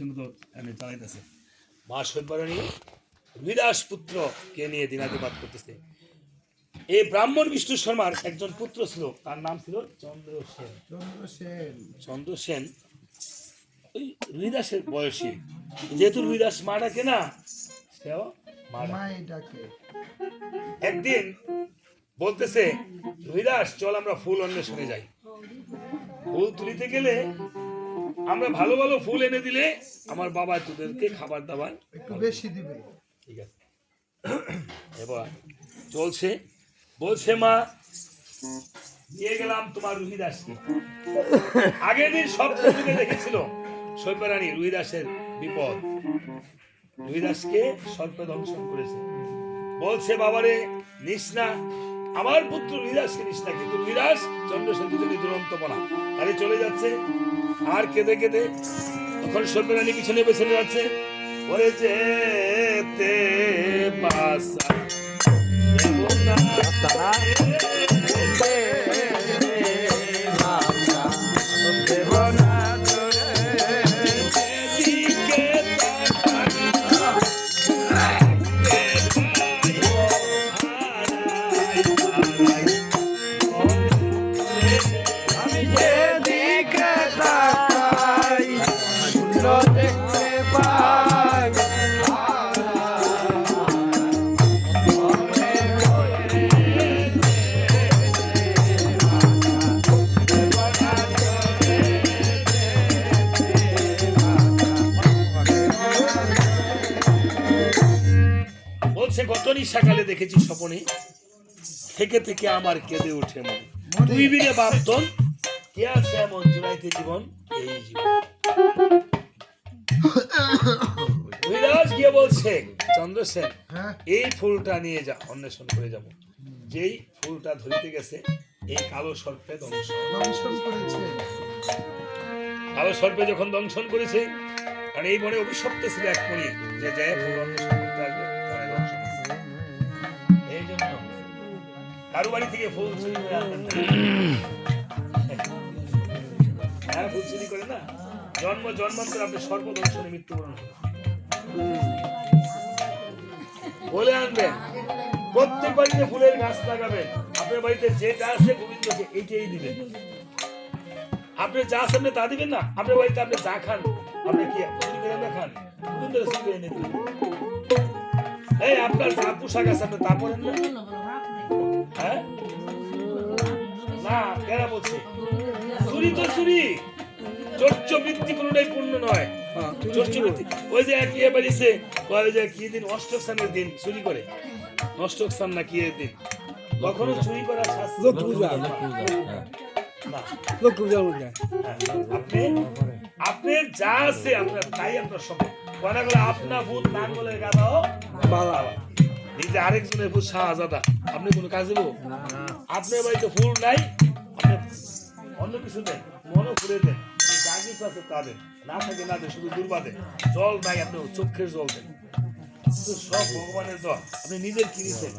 পিছনে তো এনে চালাইতেছে মা সৈবারণী রুহিদাস পুত্রকে নিয়ে দিনাদিপাত করতেছে। এই ব্রাহ্মণ বিষ্ণু শর্মার একজন পুত্র ছিল তার নাম ছিল চন্দ্রসেন চন্দ্রসেন চন্দ্রসেন ওই রুহিদাসের বয়সী। যেহেতু রুহিদাস মা ডাকে না সেও একদিন বলতেছে রুহিদাস চল আমরা ফুল অন্বেষণে যাই। ফুল তুলিতে গেলে আমরা ভালো ভালো ফুল এনে দিলে আমার বাবা তোদেরকে খাবার দাবার একটু বেশি দিবে। ঠিক আছে। এবার চলছে। বলছে মা নিয়ে গেলাম তোমার রুহিদাসকে। আগের দিন স্বপ্ন যুগে দেখেছিল সৈব্যরানী রুহিদাসের বিপদ। রুহিদাসকে সর্প দংশন করেছে। বলছে বাবারে নিস না আমার পুত্র নিরাশ নিস না, কিন্তু নিরাশ চন্দ্রসেন দুজনে দুরন্ত বলা তাহলে চলে যাচ্ছে, আর কেঁদে কেঁদে তখন সৈব্যরানী পিছনে পেছনে যাচ্ছে। ওরে যেতে পাসা বলছে গত সকালে দেখেছি স্বপনে। থেকে থেকে আমার কেঁদে ওঠে মনে। তুই বিরে বাপতন কে আছে এমন জুড়াইতে জীবন? এই জীবন। গিয়ে বলছে চন্দ্রসেন হ্যাঁ। এই ফুলটা নিয়ে যা অন্বেষণ করে যাব। যেই ফুলটা ধরিতে গেছে এই কালো সর্পে দংশন। করেছে। কালো সর্পে যখন দংশন করেছে কারণ এই বনে অভিশপ্ত ছিল এক মণি যে যায় ফুল অন্বেষণ থেকে। হ্যাঁ চুরি না? জন্ম আপনি মৃত্যুবরণ বলে আনবেন, প্রত্যেক বাড়িতে ফুলের গাছ লাগাবেন। আপনার বাড়িতে যেটা আছে গোবিন্দকে এইটাই দিবেন। আপনি যা আপনি তা দিবেন না? আপনার বাড়িতে আপনি যা খান, আপনি কি খান? গোবিন্দ এই, আপনার যা পোশাক আছে আপনি তা পরেন না। হ্যাঁ? না কেনা বলছে? চুরি তো চুরি। চর্চ বৃত্তি কোনোটাই পূর্ণ নয়। চর্চ বৃত্তি। ওই যে এক ইয়ে বাড়িছে কয় ওই যে কি দিন দিন চুরি করে? অষ্টক স্থান না কি দিন? কখনো চুরি করা শাস্তি মধ্যে হ্যাঁ, আপনি যা আছে আপনার তাই আপনার সম্পদ কথা বলে আপনা ভূত নাঙ্গলের গাদাও বালা। এই যে আরেকজনের ভূত শাহজাদা আপনি কোনো কাজ দেবো? আপনার বাড়িতে ফুল নাই অন্য কিছু দেন মনও ঘুরে দেন যা কিছু আছে তা দেন। না থাকে না শুধু দুর্বা দেন জল নাই আপনি চোখের জল দেন। সব ভগবানের দল আপনি নিজের কিনেছেন।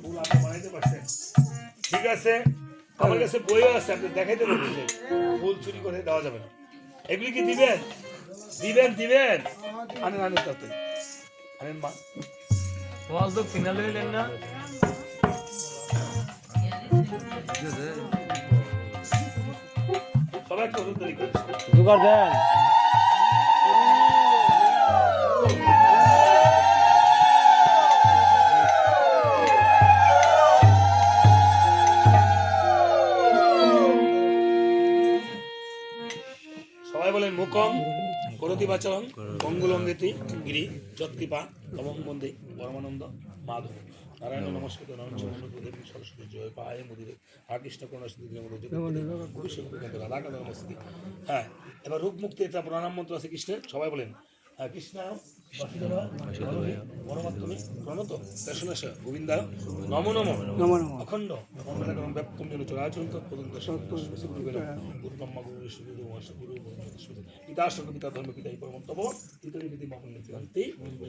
ফুল আপনি বানাইতে পারছেন। ঠিক আছে? আমার কাছে বইও আছে আপনি দেখাইতে পারবেন যে ফুল চুরি করে দেওয়া যাবে না। এগুলি কি দিবেন? দিবেন দিবেন? আনেন আনেন তাতে। আনেন মা। একটু হলুদ তৈরি করে জোগাড় দেন সবাই বলেন মুকম করতি বাচরং মঙ্গলঙ্গেতি গিরি যৎকৃপা তমং বন্দে। পরমানন্দ মাধব। নারায়ণ নমস্কৃত নরঞ্চন্দ্র দেবী সরস্বতী জয় পায় মুদিরে আর কৃষ্ণ করুণা সিদ্ধি মধ্যে রাধা কাদা নমস্তি হ্যাঁ এবার রূপমুক্তি একটা প্রণাম মন্ত্র আছে কৃষ্ণের সবাই বলেন। হ্যাঁ কৃষ্ণ বিষ্ণু ধর্ম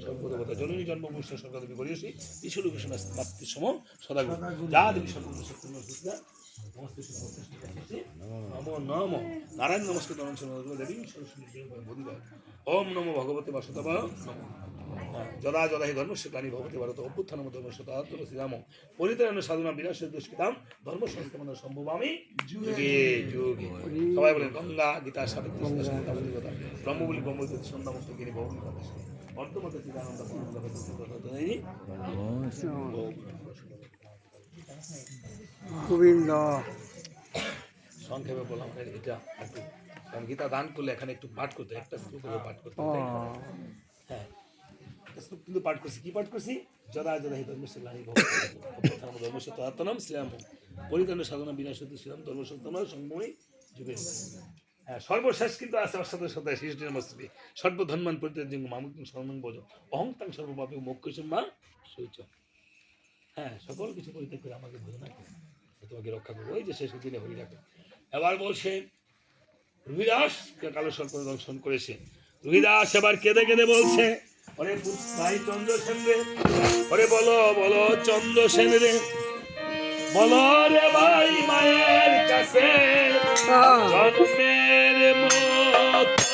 সর্বদেবতা জননী জন্ম কৃষ্ণ মাতৃ সম যা দেবী সর্বগুণ সত্যম নারায়ণ নমস্কার দেবী ওম নমো ভগবতে বাসুদেব যদা যদা হি ধর্মস্য প্রাণী ভগবতে ভারত অভ্যুত্থানম ধর্মস্য তাত্ম শ্রীরাম পরিত্রাণ সাধনা বিনাশ দুষ্কৃতাম ধর্ম সংস্থাপন সম্ভব আমি যুগে যুগে সবাই বলেন গঙ্গা গীতা সাবিত্রী ব্রহ্ম বলি ব্রহ্ম সন্ধ্যা মুক্ত গিরি বহু কথা চিদানন্দ গোবিন্দ। সংক্ষেপে বললাম এটা একটু কারণ গীতা দান করলে এখানে একটু পাঠ করতে একটা শ্লোক করে পাঠ করতে হয়? হ্যাঁ শ্লোক কিন্তু পাঠ করছি। কি পাঠ করছি? যদা যদা হি ধর্মস্য গ্লানি ভবতাম ধর্মস্য তদাত্তনম শ্রীরাম সাধনা শ্রীরাম ধর্মসত্তম যুগে হ্যাঁ সর্বশেষ কিন্তু আছে অসাধু সদায় সৃষ্টি নমস্তে সর্বধন্মান পরিত্রাণ মামুক বোঝ অহংতাং সর্বপাপে মোক্ষ মা শৌচ হ্যাঁ সকল কিছু পরিত্যাগ করে আমাকে ভোজন তোমাকে রক্ষা করব। ওই যে শেষ দিনে হরি রাখো এবার বলছে রুহিদাস কালো সর্প দর্শন করেছে? রুহিদাস এবার কেঁদে কেঁদে বলছে ওরে ভাই চন্দ্র সেন রে। ওরে বলো বলো চন্দ্র সেন রে। বলো রে ভাই মায়ের কাছে জন্মের মতো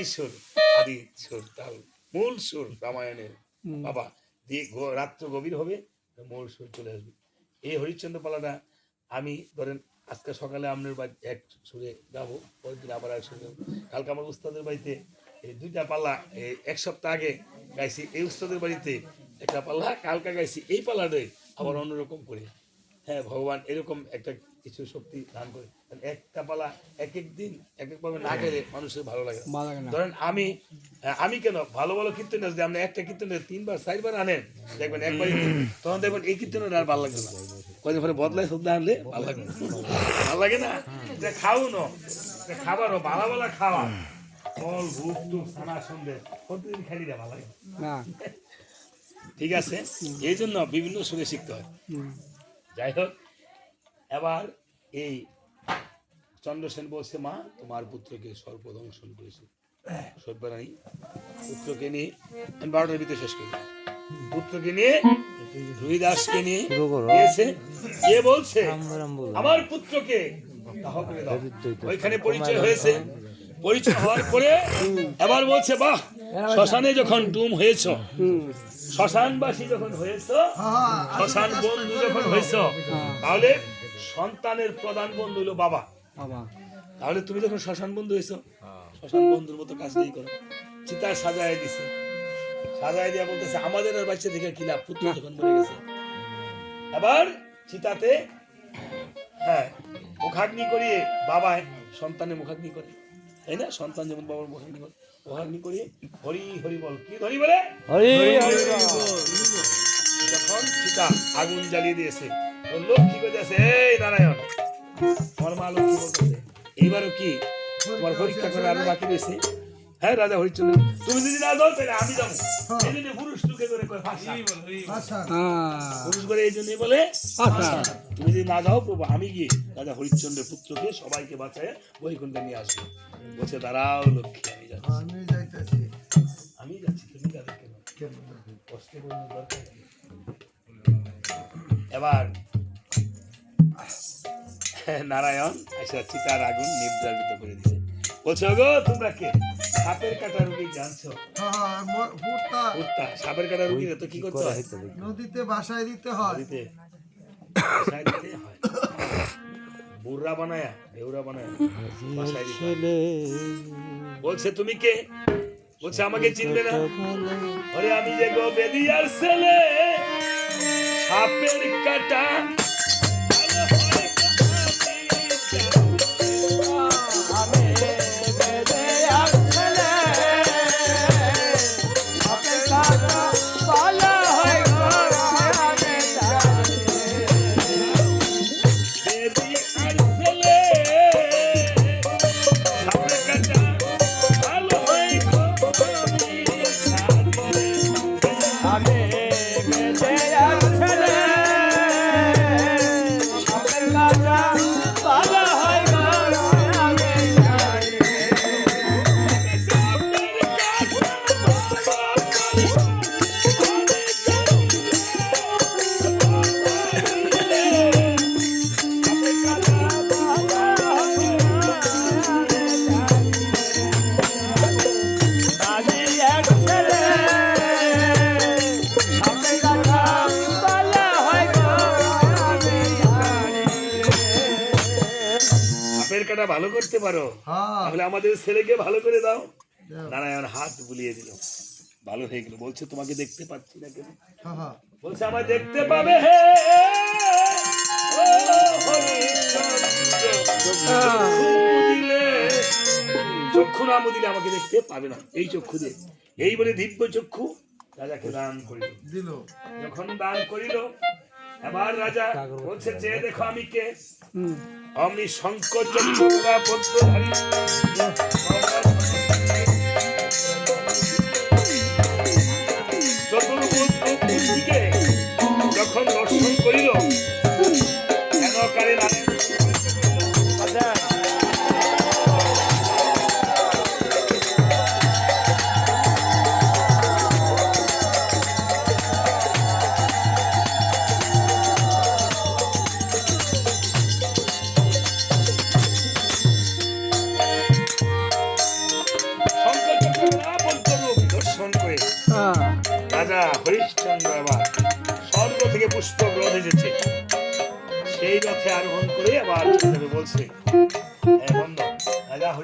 আদি সুর আদি সুর তাল মূল সুর রামায়ণের বাবা। দিয়ে রাত্র গভীর হবে মূল সুর চলে আসবে। এই হরিশ্চন্দ্র পালাটা আমি ধরেন আজকে সকালে আপনার বাড়ি এক সুরে গাবো পরের দিন আবার এক সুরে। কালকে আমার উস্তাদের বাড়িতে এই দুইটা পাল্লা এই এক সপ্তাহ আগে গাইছি এই উস্তাদের বাড়িতে একটা পাল্লা কালকা গাইছি এই পাল্লাটাই আবার অন্যরকম করে। হ্যাঁ ভগবান এরকম একটা কিছু শক্তি দান করে। একটা পালা এক এক দিন এক এক ভাবে না গেলে মানুষের ভালো লাগে লাগে ধরেন আমি আমি কেন ভালো ভালো কীর্তন যদি আপনি একটা কীর্তন তিনবার চারবার আনেন দেখবেন একবারই তখন দেখবেন এই কীর্তনের আর ভালো লাগবে না। কদিন পরে বদলায় শুদ্ধ আনলে ভালো লাগবে না। ভালো লাগে না? যে খাও না খাবারও ভালো ভালো খাওয়া। ফল ভুক টুক সন্দেশ প্রতিদিন খালি ভালো লাগে না। না। ঠিক আছে? এই জন্য বিভিন্ন সুরে শিখতে হয়। যাই হোক এবার এই চন্দ্রসেন বলছে মা তোমার পুত্রকে সর্বদংশন করেছে। সভ্যরানী পুত্রকে নিয়ে আমি বারোটার ভিতরে শেষ করি। পুত্রকে নিয়ে রুইদাসকে নিয়ে গিয়েছে। যে বলছে? আমার পুত্রকে। ওইখানে পরিচয় হয়েছে। পরিচয় হওয়ার পরে এবার বলছে বাহ শ্মশানে যখন ডুম হয়েছ শ্মশানবাসী যখন হয়েছ হ্যাঁ, শ্মশান বন্ধু যখন হয়েছ তাহলে সন্তানের প্রধান বন্ধু হলো বাবা। বাবা। তাহলে তুমি যখন শ্মশান বন্ধু হয়েছো শ্মশান বন্ধুর মতো কাজ নেই করো। চিতা সাজায় দিছে। সাজায় দিয়া বলতেছে আমাদের আর বাচ্চা থেকে কি লাভ? পুত্র যখন মরে গেছে। এবার চিতাতে হ্যাঁ মুখাগ্নি করিয়ে বাবা সন্তানের মুখাগ্নি করে। তাই না? সন্তান যেমন বাবার মুখাগ্নি করে মুখাগ্নি করিয়ে হরি হরি বল। কি হরি বলে? হরি হরি বল। যখন চিতা আগুন জ্বালিয়ে দিয়েছে লক্ষ্মী বেঁধেছে এই নারায়ণ আমার মা লক্ষ্মী বলতেছে এইবারও কি তোমার পরীক্ষা করে আরও বাকি রয়েছে হ্যাঁ রাজা হরিচন্দ্র তুমি যদি না যাও তাহলে আমি যাব। এই জন্য পুরুষ লোকে করে আচ্ছা পুরুষ করে এই জন্যই বলে আচ্ছা তুমি যদি না যাও প্রভু আমি গিয়ে রাজা হরিশ্চন্দ্রের পুত্রকে সবাইকে বাঁচায় বৈকুণ্ঠে নিয়ে আসব। বলছে দাঁড়াও লক্ষ্মী আমি যাচ্ছি। আমি যাচ্ছি তুমি যাবে কেন? কষ্টে কোনো দরকার এবার নারায়ণ আচ্ছা চিতার আগুন নির্ধারিত করে দিছে বলছে গো তোমরা কে? সাপের কাটা রুগী জানছো? হ্যাঁ সাপের কাটা রুগী তো কি করতে হয় নদীতে বাসায় দিতে হয়। দিতে বাসায় দিতে হয়? বুড়রা বানায়া বেউরা বানায়া বাসায় দিতে বলছে তুমি কে? বলছে আমাকে চিনবে না? আরে আমি যে গো বেদিয়ার ছেলে। সাপের কাটা সাপের কাটা ভালো করতে পারো হ্যাঁ তাহলে আমাদের ছেলেকে ভালো করে দাও। নারায়ণ হাত বুলিয়ে দিল ভালো হয়ে গেল বলছে তোমাকে দেখতে পাচ্ছি না কেন হ্যাঁ হ্যাঁ বলছে আমার দেখতে পাবে হে চক্ষু নাম দিলে আমাকে দেখতে পাবে না এই চক্ষু দিয়ে এই বলে দিব্য চক্ষু রাজাকে দান করিল দিল যখন দান করিল এবার রাজা বলছে যে দেখো আমি কে? আমি শঙ্কর চক্ররা